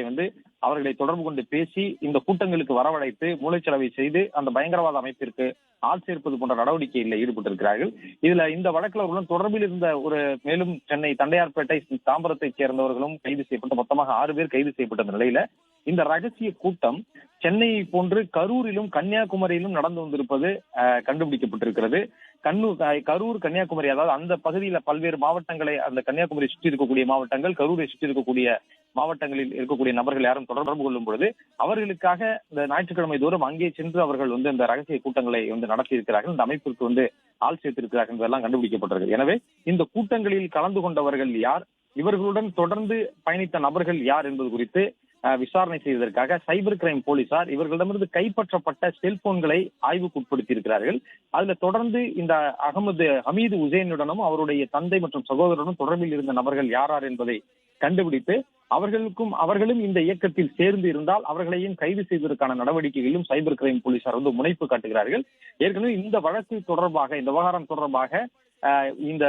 வந்து அவர்களை தொடர்பு கொண்டு பேசி இந்த கூட்டங்களுக்கு வரவழைத்து மூளைச்சலவை செய்து அந்த பயங்கரவாத அமைப்பிற்கு ஆள் சேர்ப்பது போன்ற நடவடிக்கைகளில் ஈடுபட்டிருக்கிறார்கள். இதுல இந்த வழக்கில் அவர்களுடன் தொடர்பில் இருந்த ஒரு மேலும் சென்னை தண்டையார்பேட்டை தாம்பரத்தைச் சேர்ந்தவர்களும் கைது செய்யப்பட்டு மொத்தமாக ஆறு பேர் கைது செய்யப்பட்ட நிலையில இந்த ரகசிய கூட்டம் சென்னையை போன்று கரூரிலும் கன்னியாகுமரியிலும் நடந்து வந்திருப்பது கண்டுபிடிக்கப்பட்டிருக்கிறது. கண்ணூர் கரூர் கன்னியாகுமரி அதாவது அந்த பகுதியில பல்வேறு மாவட்டங்களை அந்த கன்னியாகுமரி சுற்றி இருக்கக்கூடிய மாவட்டங்கள் கரூரை சுற்றி இருக்கக்கூடிய மாவட்டங்களில் இருக்கக்கூடிய நபர்கள் யாரும் தொடர்பு கொள்ளும் பொழுது அவர்களுக்காக இந்த ஞாயிற்றுக்கிழமை தோறும் அங்கே சென்று அவர்கள் வந்து இந்த ரகசிய கூட்டங்களை வந்து நடத்தி இருக்கிறார்கள் இந்த அமைப்பிற்கு வந்து ஆள் சேர்த்திருக்கிறார்கள் என்பதெல்லாம் கண்டுபிடிக்கப்பட்டிருக்கு எனவே இந்த கூட்டங்களில் கலந்து கொண்டவர்கள் யார்? இவர்களுடன் தொடர்ந்து பயணித்த நபர்கள் யார் என்பது குறித்து விசாரணை செய்வதற்காக சைபர் கிரைம் போலீசார் இவர்களிடமிருந்து கைப்பற்றப்பட்ட செல்போன்களை ஆய்வுக்கு இருக்கிறார்கள் அதுல தொடர்ந்து இந்த அகமது ஹமீது உசேனுடனும் அவருடைய தந்தை மற்றும் சகோதரனும் தொடர்பில் இருந்த நபர்கள் யாரார் என்பதை கண்டுபிடித்து அவர்களுக்கும் அவர்களும் இந்த இயக்கத்தில் சேர்ந்து இருந்தால் அவர்களையும் கைது செய்வதற்கான நடவடிக்கைகளிலும் சைபர் கிரைம் போலீசார் வந்து முனைப்பு காட்டுகிறார்கள். ஏற்கனவே இந்த வழக்கு தொடர்பாக இந்த விவகாரம் தொடர்பாக அஹ், இந்த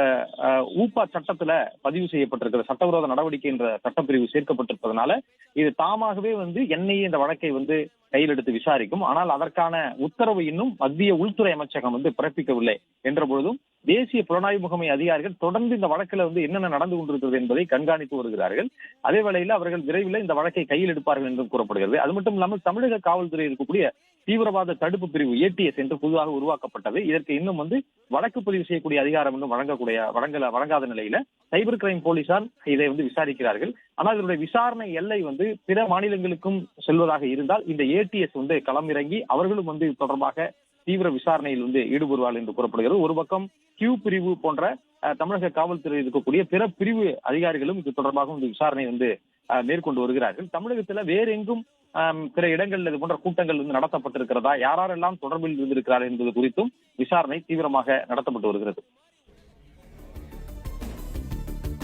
ஊப்பா சட்டத்துல பதிவு செய்யப்பட்டிருக்கிற சட்டவிரோத நடவடிக்கை என்ற சட்டப்பிரிவு சேர்க்கப்பட்டிருப்பதனால இது தாமாகவே வந்து என்னையே இந்த வழக்கை வந்து கையில் எடுத்து விசாரிக்கும். ஆனால் அதற்கான உத்தரவு இன்னும் மத்திய உள்துறை அமைச்சகம் வந்து பிறப்பிக்கவில்லை என்ற பொழுதும் தேசிய புலனாய்வு முகமை அதிகாரிகள் தொடர்ந்து இந்த வழக்கில் வந்து என்னென்ன நடந்து கொண்டிருக்கிறது என்பதை கண்காணித்து வருகிறார்கள். அதே வேளையில் அவர்கள் விரைவில் இந்த வழக்கை கையில் எடுப்பார்கள் என்றும் கூறப்படுகிறது. அது மட்டும் இல்லாமல் தமிழக காவல்துறை இருக்கக்கூடிய தீவிரவாத தடுப்பு பிரிவு ஏடிஎஸ் என்று புதுவாக உருவாக்கப்பட்டது. இதற்கு இன்னும் வந்து வழக்கு பதிவு செய்யக்கூடிய அதிகாரம் இன்னும் வழங்கக்கூடிய வழங்கல வழங்காத நிலையில சைபர் கிரைம் போலீசார் இதை வந்து விசாரிக்கிறார்கள். ஆனால் இதனுடைய விசாரணை எல்லை வந்து பிற மாநிலங்களுக்கும் செல்வதாக இருந்தால் இந்த ஏடிஎஸ் வந்து களமிறங்கி அவர்களும் வந்து இது தொடர்பாக தீவிர விசாரணையில் வந்து ஈடுபடுவார்கள் என்று கூறப்படுகிறது. ஒரு பக்கம் கியூ பிரிவு போன்ற தமிழக காவல்துறை இருக்கக்கூடிய பிற பிரிவு அதிகாரிகளும் இது தொடர்பாக வந்து விசாரணை வந்து மேற்கொண்டு வருகிறார்கள். தமிழகத்துல வேற எங்கும் பிற இடங்களில் இது போன்ற கூட்டங்கள் வந்து நடத்தப்பட்டிருக்கிறதா? யாரெல்லாம் தொடர்பில் இருந்திருக்கிறார்கள் என்பது குறித்தும் விசாரணை தீவிரமாக நடத்தப்பட்டு வருகிறது.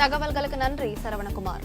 தகவல்களுக்கு நன்றி சரவணகுமார்.